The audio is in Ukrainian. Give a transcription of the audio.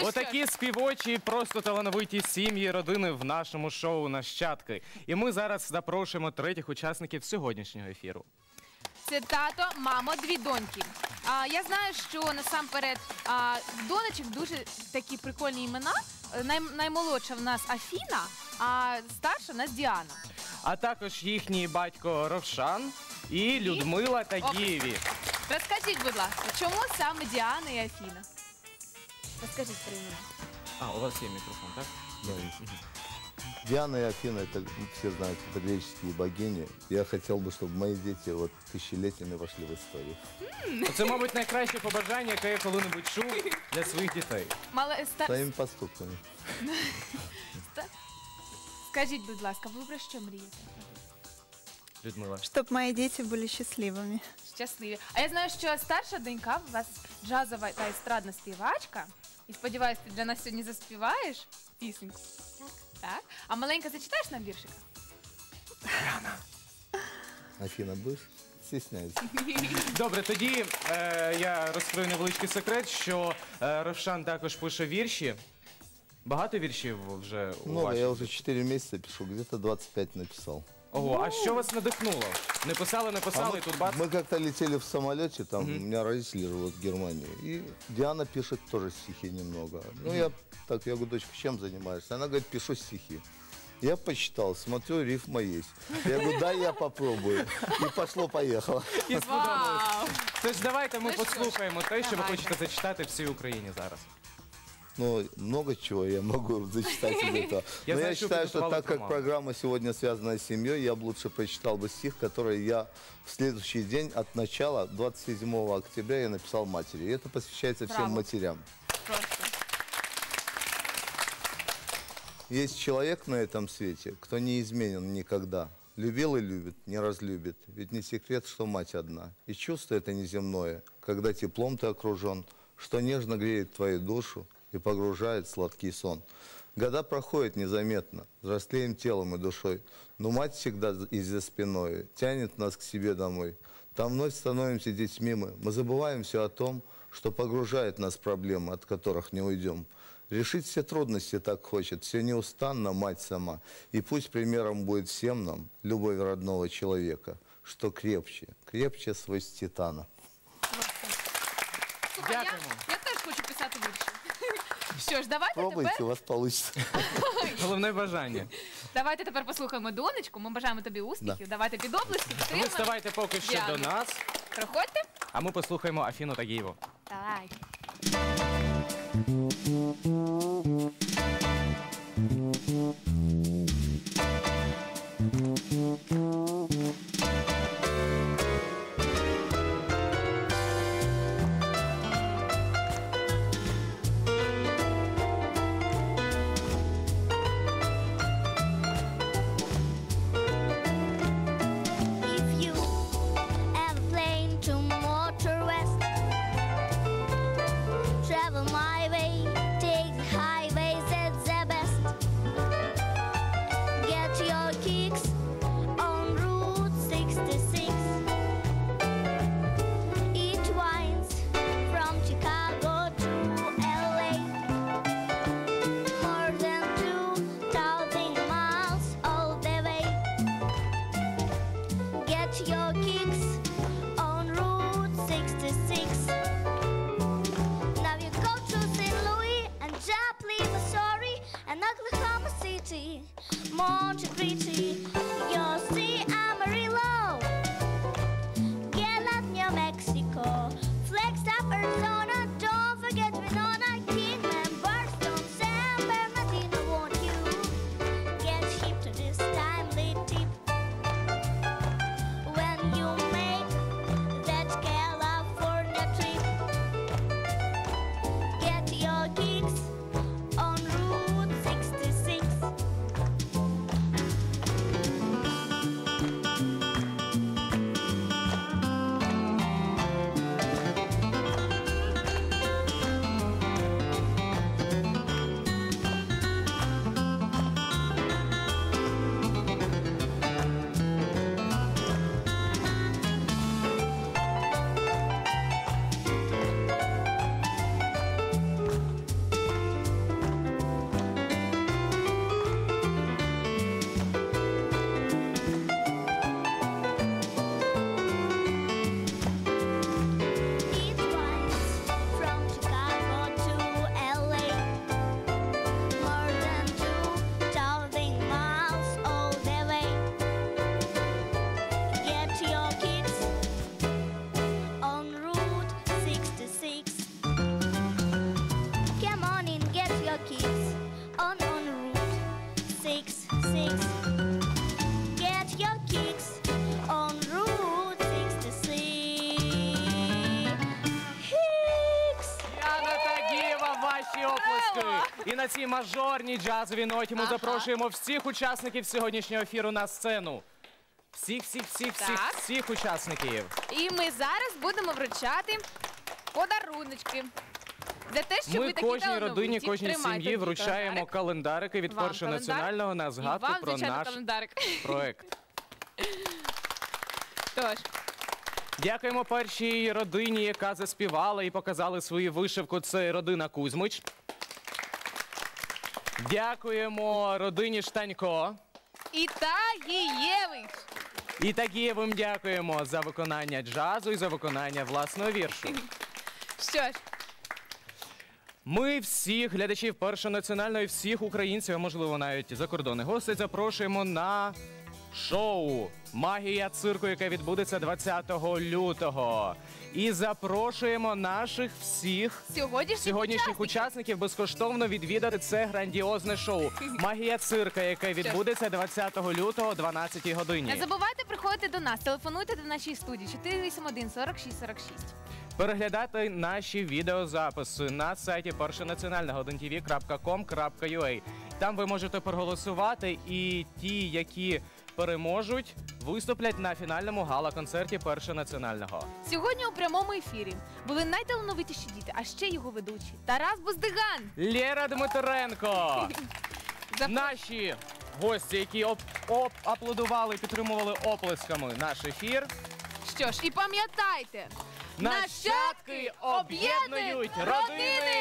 Ну Отакі співочі, просто талановиті сім'ї, родини в нашому шоу Нащадки. І ми зараз запрошуємо третіх учасників сьогоднішнього ефіру. Це тато, мамо, дві доньки. А, я знаю, що насамперед а, в донечок дуже такі прикольні імена. Най, наймолодша в нас Афіна, а старша в нас Діана. А також їхній батько Ровшан і Людмила та Гіві. Розкажіть, будь ласка, чому саме Діана і Афіна? Розкажіть про імена. А, у вас є мікрофон, так? Диана и Афина, это ну, все знают, это греческие богини. Я хотел бы, чтобы мои дети вот тысячелетиями вошли в историю. Це, мабуть, найкраще побажання, яке я коли-небудь чув для своїх дітей. Мале, ста... Своими поступками. ста- Скажіть, будь ласка, ви про що мрієте? Людмила. Чтобы мои дети были счастливыми. Щасливі. А я знаю, що старша донька у вас джазова та естрадна співачка. І сподіваюся, ти для нас сьогодні заспіваєш пісеньку. Так. А маленька зачитаєш нам віршика? Афина, будешь? Стесняюсь. Добре, тоді е, я розкрию невеличкий секрет, що е, Ровшан також пише вірші. Багато віршів вже у Много, вас? я уже 4 месяца пишу, где-то 25 написал. Ого, а що вас надихнуло? Не писали, не писали, і тут бац. мы как-то летели в самолете, там у меня родители живут в Германии, и Диана пишет тоже стихи немного. Ну, я так, я говорю, дочка, чем занимаешься? Она говорит, пишу стихи. Я почитал, смотрю, рифма есть. Я говорю, да, я попробую. И пошло-поехало. І сподобалось. Вау! Тож давайте ми Ну послухаємо те, що ви давайте. хочете зачитати всій Україні зараз. Ну, много чего я могу зачитать из этого. Но я считаю, что так как программа сегодня связана с семьей, я бы лучше прочитал бы стих, который я в следующий день от начала, 27 октября, я написал матери. И это посвящается всем матерям. Просто. Есть человек на этом свете, кто не изменен никогда. Любил и любит, не разлюбит. Ведь не секрет, что мать одна. И чувство это неземное, когда теплом ты окружен, что нежно греет твою душу и погружает в сладкий сон. Года проходят незаметно, взрослеем телом и душой, но мать всегда из-за спиной тянет нас к себе домой. Там вновь становимся детьми мы, мы забываем все о том, что погружает нас в проблемы, от которых не уйдем. Решить все трудности так хочет, все неустанно мать сама. И пусть примером будет всем нам любовь родного человека, что крепче, крепче свой титана. Слухай, я, Дякуємо. я теж хочу писати вірші. Що ж, давайте Пробуйте, тепер, у вас получится. Головне бажання. давайте тепер послухаємо донечку. Ми бажаємо тобі успіхів. Давайте під облиски Ви підтримуємо. ставайте поки що до нас, Проходьте. а ми послухаємо Афіну та Гієву. Давай. Your six, six. Get your kicks on Route 66. Hicks. Яна Тагієва, ваші оплески. І на цій мажорній джазовій ноті ми запрошуємо всіх учасників сьогоднішнього ефіру на сцену. Всіх, всіх, всіх, всіх, всіх учасників. І ми зараз будемо вручати подаруночки. За те, що Ми ви такі кожній родині, кожній Тримайте сім'ї такий вручаємо календарик. календарики від Вам першого календар. національного на І згадку вам, про звичайно, наш календарик. проект. Тож, Дякуємо першій родині, яка заспівала і показали свою вишивку. Це родина Кузьмич. Дякуємо родині Штанько. і Тагієвич. І Тагієвим дякуємо за виконання джазу і за виконання власного віршу. Що ж, Ми всіх глядачів першого національного всіх українців, а можливо навіть закордонних гостей, запрошуємо на шоу Магія цирку, яке відбудеться 20 лютого. І запрошуємо наших всіх сьогоднішніх, сьогоднішніх учасників безкоштовно відвідати це грандіозне шоу Магія цирка, яке відбудеться 20 лютого о 12 годині. Не забувайте приходити до нас, телефонуйте до нашої студії 481 46 46. Переглядати наші відеозаписи на сайті першонаціонального. Там ви можете проголосувати, і ті, які переможуть, виступлять на фінальному гала-концерті першонаціонального. Сьогодні у прямому ефірі були найталановитіші діти, а ще його ведучі Тарас Буздиган. Лєра Дмитренко! Наші гості, які оп- оп- аплодували, підтримували оплесками наш ефір. Що ж, і пам'ятайте, Нащадки об'єднують родини!